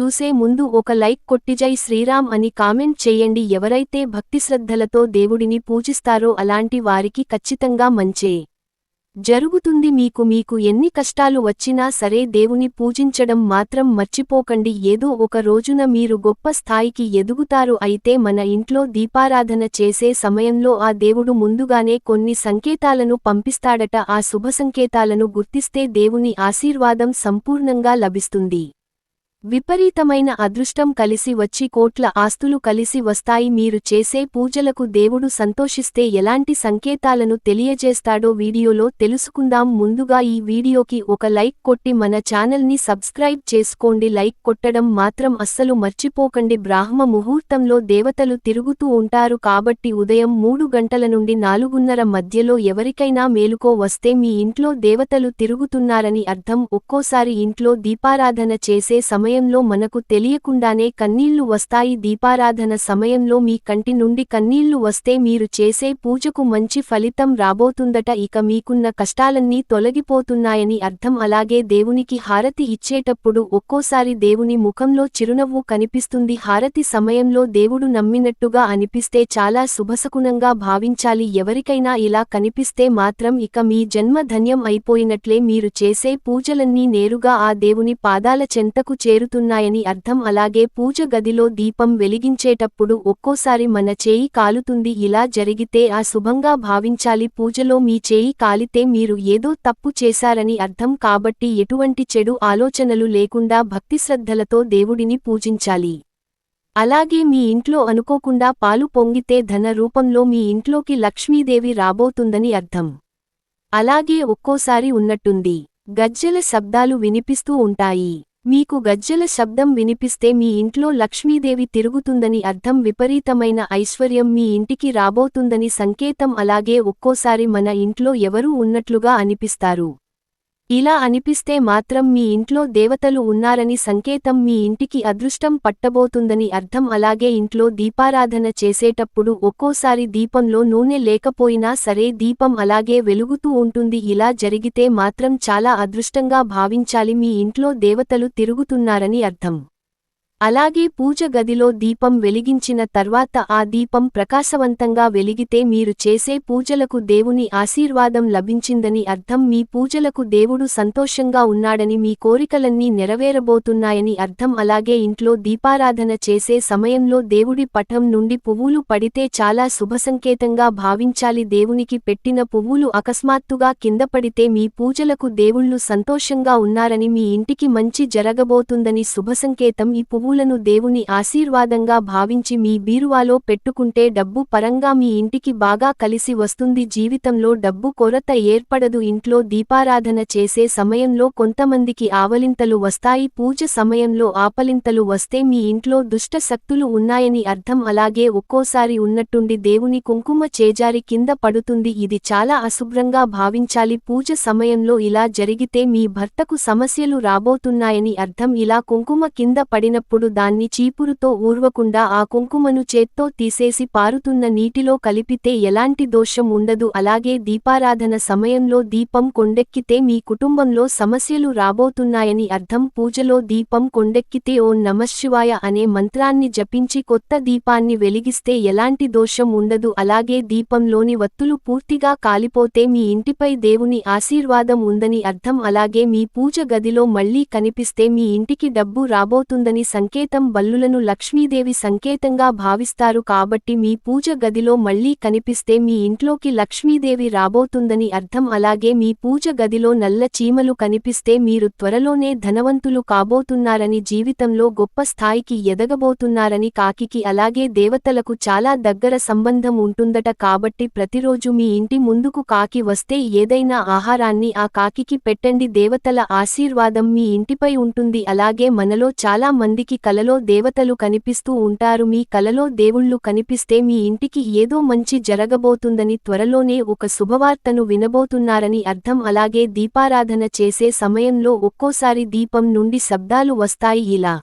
చూసే ముందు ఒక లైక్ కొట్టి జై శ్రీరామ్ అని కామెంట్ చేయండి. ఎవరైతే భక్తిశ్రద్ధలతో దేవుడిని పూజిస్తారో అలాంటి వారికి ఖచ్చితంగా మంచే. జరుగుతుంది మీకు మీకు ఎన్ని కష్టాలు వచ్చినా సరే దేవుని పూజించడం మాత్రం మర్చిపోకండి. ఏదో ఒక రోజున మీరు గొప్ప స్థాయికి ఎదుగుతారు. అయితే మన ఇంట్లో దీపారాధన చేసే సమయంలో ఆ దేవుడు ముందుగానే కొన్ని సంకేతాలను పంపిస్తాడట. ఆ శుభ సంకేతాలను గుర్తిస్తే దేవుని ఆశీర్వాదం సంపూర్ణంగా లభిస్తుంది. విపరీతమైన అదృష్టం కలిసి వచ్చి కోట్ల ఆస్తులు కలిసి వస్తాయి. మీరు చేసే పూజలకు దేవుడు సంతోషిస్తే ఎలాంటి సంకేతాలను తెలియజేస్తాడో వీడియోలో తెలుసుకుందాం. ముందుగా ఈ వీడియోకి ఒక లైక్ కొట్టి మన ఛానల్ని సబ్స్క్రైబ్ చేసుకోండి. లైక్ కొట్టడం మాత్రం అస్సలు మర్చిపోకండి. బ్రాహ్మ ముహూర్తంలో దేవతలు తిరుగుతూ ఉంటారు కాబట్టి ఉదయం మూడు గంటల నుండి నాలుగున్నర మధ్యలో ఎవరికైనా మేలుకో వస్తే మీ ఇంట్లో దేవతలు తిరుగుతున్నారని అర్థం. ఒక్కోసారి ఇంట్లో దీపారాధన చేసే సమయం సమయంలో మనకు తెలియకుండానే కన్నీళ్ళు వస్తాయి. దీపారాధన సమయంలో మీ కంటి నుండి కన్నీళ్ళు వస్తే మీరు చేసే పూజకు మంచి ఫలితం రాబోతుందట. ఇక మీకున్న కష్టాలన్నీ తొలగిపోతున్నాయని అర్థం. అలాగే దేవునికి హారతి ఇచ్చేటప్పుడు ఒక్కోసారి దేవుని ముఖంలో చిరునవ్వు కనిపిస్తుంది. హారతి సమయంలో దేవుడు నమ్మినట్టుగా అనిపిస్తే చాలా శుభశకునంగా భావించాలి. ఎవరికైనా ఇలా కనిపిస్తే మాత్రం ఇక మీ జన్మ ధన్యం అయిపోయినట్లే మీరు చేసే పూజలన్నీ నేరుగా ఆ దేవుని పాదాల చెంతకు చేరు చేరుతున్నాయని అర్థం. అలాగే పూజ గదిలో దీపం వెలిగించేటప్పుడు ఒక్కోసారి మన చేయి కాలుతుంది. ఇలా జరిగితే ఆ శుభంగా భావించాలి. పూజలో మీ చేయి కాలితే మీరు ఏదో తప్పు చేశారని అర్థం. కాబట్టి ఎటువంటి చెడు ఆలోచనలు లేకుండా భక్తిశ్రద్ధలతో దేవుడిని పూజించాలి. అలాగే మీ ఇంట్లో అనుకోకుండా పాలు పొంగితే ధన రూపంలో మీ ఇంట్లోకి లక్ష్మీదేవి రాబోతుందని అర్థం. అలాగే ఒక్కోసారి ఉన్నట్టుంది. గజ్జెల శబ్దాలు వినిపిస్తూ ఉంటాయి. మీకు గజ్జల శబ్దం వినిపిస్తే మీ ఇంట్లో లక్ష్మీదేవి తిరుగుతుందని అర్థం విపరీతమైన ఐశ్వర్యం మీ ఇంటికి రాబోతుందని సంకేతం అలాగే ఒక్కోసారి మన ఇంట్లో ఎవరూ ఉన్నట్లుగా అనిపిస్తారు. ఇలా అనిపిస్తే మాత్రం మీ ఇంట్లో దేవతలు ఉన్నారని సంకేతం మీ ఇంటికి అదృష్టం పట్టబోతుందని అర్థం. అలాగే ఇంట్లో దీపారాధన చేసేటప్పుడు ఒక్కోసారి దీపంలో నూనె లేకపోయినా సరే దీపం అలాగే వెలుగుతూ ఉంటుంది. ఇలా జరిగితే మాత్రం చాలా అదృష్టంగా భావించాలి. మీ ఇంట్లో దేవతలు తిరుగుతున్నారని అర్థం. అలాగే పూజ గదిలో దీపం వెలిగించిన తర్వాత ఆ దీపం ప్రకాశవంతంగా వెలిగితే మీరు చేసే పూజలకు దేవుని ఆశీర్వాదం లభించిందని అర్థం. మీ పూజలకు దేవుడు సంతోషంగా ఉన్నాడని మీ కోరికలన్నీ నెరవేరబోతున్నాయని అర్థం. అలాగే ఇంట్లో దీపారాధన చేసే సమయంలో దేవుడి పటం నుండి పువ్వులు పడితే చాలా శుభసంకేతంగా భావించాలి. దేవునికి పెట్టిన పువ్వులు అకస్మాత్తుగా కింద పడితే మీ పూజలకు దేవుళ్ళు సంతోషంగా ఉన్నారని మీ ఇంటికి మంచి జరగబోతుందని శుభసంకేతం. ఈ పువ్వు పువ్వులను దేవుని ఆశీర్వాదంగా భావించి మీ బీరువాలో పెట్టుకుంటే డబ్బు పరంగా మీ ఇంటికి బాగా కలిసి వస్తుంది. జీవితంలో డబ్బు కొరత ఏర్పడదు. ఇంట్లో దీపారాధన చేసే సమయంలో కొంతమందికి ఆవలింతలు వస్తాయి. పూజ సమయంలో ఆపలింతలు వస్తే మీ ఇంట్లో దుష్ట శక్తులు ఉన్నాయని అర్థం. అలాగే ఒక్కోసారి ఉన్నట్టుండి దేవుని కుంకుమ చేజారి కింద పడుతుంది. ఇది చాలా అశుభ్రంగా భావించాలి. పూజ సమయంలో ఇలా జరిగితే మీ భర్తకు సమస్యలు రాబోతున్నాయని అర్థం. ఇలా కుంకుమ కింద పడినప్పుడు అప్పుడు దాన్ని చీపురుతో ఊర్వకుండా ఆ కుంకుమను చేత్తో తీసేసి పారుతున్న నీటిలో కలిపితే ఎలాంటి దోషం ఉండదు. అలాగే దీపారాధన సమయంలో దీపం కొండెక్కితే మీ కుటుంబంలో సమస్యలు రాబోతున్నాయని అర్థం. పూజలో దీపం కొండెక్కితే ఓ నమశివాయ అనే మంత్రాన్ని జపించి కొత్త దీపాన్ని వెలిగిస్తే ఎలాంటి దోషం ఉండదు. అలాగే దీపంలోని వత్తులు పూర్తిగా కాలిపోతే మీ ఇంటిపై దేవుని ఆశీర్వాదం ఉందని అర్థం. అలాగే మీ పూజ గదిలో మళ్ళీ కనిపిస్తే మీ ఇంటికి డబ్బు రాబోతుందని సంకేతం సంకేతం బల్లులను లక్ష్మీదేవి సంకేతంగా భావిస్తారు కాబట్టి మీ పూజ గదిలో మళ్ళీ కనిపిస్తే మీ ఇంట్లోకి లక్ష్మీదేవి రాబోతుందని అర్థం. అలాగే మీ పూజ గదిలో నల్ల చీమలు కనిపిస్తే మీరు త్వరలోనే ధనవంతులు కాబోతున్నారని జీవితంలో గొప్ప స్థాయికి ఎదగబోతున్నారని కాకికి అలాగే దేవతలకు చాలా దగ్గర సంబంధం ఉంటుందట కాబట్టి ప్రతిరోజు మీ ఇంటి ముందుకు కాకి వస్తే ఏదైనా ఆహారాన్ని ఆ కాకికి పెట్టండి. దేవతల ఆశీర్వాదం మీ ఇంటిపై ఉంటుంది. అలాగే మనలో చాలా మందికి కలలో దేవతలు కనిపిస్తూ ఉంటారు. మీ కలలో దేవుళ్ళు కనిపిస్తే మీ ఇంటికి ఏదో మంచి జరగబోతుందని త్వరలోనే ఒక శుభవార్తను వినబోతున్నారని అర్థం. అలాగే దీపారాధన చేసే సమయంలో ఒక్కోసారి దీపం నుండి శబ్దాలు వస్తాయి. ఇలా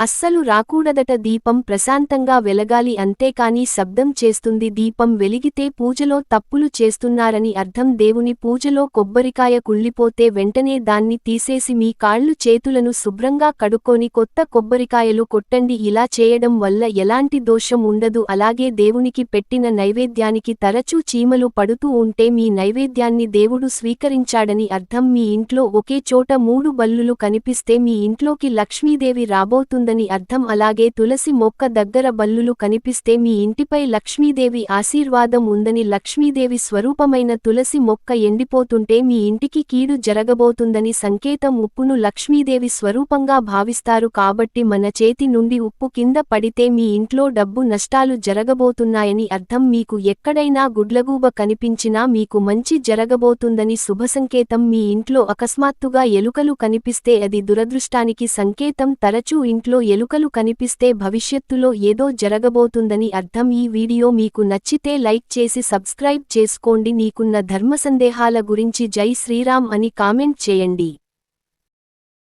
అస్సలు రాకూడదట దీపం ప్రశాంతంగా వెలగాలి అంతేకాని శబ్దం చేస్తుంది దీపం వెలిగితే పూజలో తప్పులు చేస్తున్నారని అర్థం దేవుని పూజలో కొబ్బరికాయ కుళ్ళిపోతే వెంటనే దాన్ని తీసేసి మీ కాళ్ళు చేతులను శుభ్రంగా కడుక్కొని కొత్త కొబ్బరికాయలు కొట్టండి. ఇలా చేయడం వల్ల ఎలాంటి దోషం ఉండదు. అలాగే దేవునికి పెట్టిన నైవేద్యానికి తరచూ చీమలు పడుతూ ఉంటే మీ నైవేద్యాన్ని దేవుడు స్వీకరించాడని అర్థం. మీ ఇంట్లో ఒకే చోట మూడు బల్లులు కనిపిస్తే మీ ఇంట్లోకి లక్ష్మీదేవి రాబోతుంది. రాబోతుందని అర్థం. అలాగే తులసి మొక్క దగ్గర బల్లులు కనిపిస్తే మీ ఇంటిపై లక్ష్మీదేవి ఆశీర్వాదం ఉందని లక్ష్మీదేవి స్వరూపమైన తులసి మొక్క ఎండిపోతుంటే మీ ఇంటికి కీడు జరగబోతుందని సంకేతం ఉప్పును లక్ష్మీదేవి స్వరూపంగా భావిస్తారు. కాబట్టి మన చేతి నుండి ఉప్పు కింద పడితే మీ ఇంట్లో డబ్బు నష్టాలు జరగబోతున్నాయని అర్థం. మీకు ఎక్కడైనా గుడ్లగూబ కనిపించినా మీకు మంచి జరగబోతుందని శుభసంకేతం మీ ఇంట్లో అకస్మాత్తుగా ఎలుకలు కనిపిస్తే అది దురదృష్టానికి సంకేతం. తరచూ ఇంట్లో ఎలుకలు కనిపిస్తే భవిష్యత్తులో ఏదో జరగబోతుందని అర్థం. ఈ వీడియో మీకు నచ్చితే లైక్ చేసి సబ్స్క్రైబ్ చేసుకోండి. నీకున్న ధర్మ సందేహాల గురించి జై శ్రీరామ్ అని కామెంట్ చేయండి.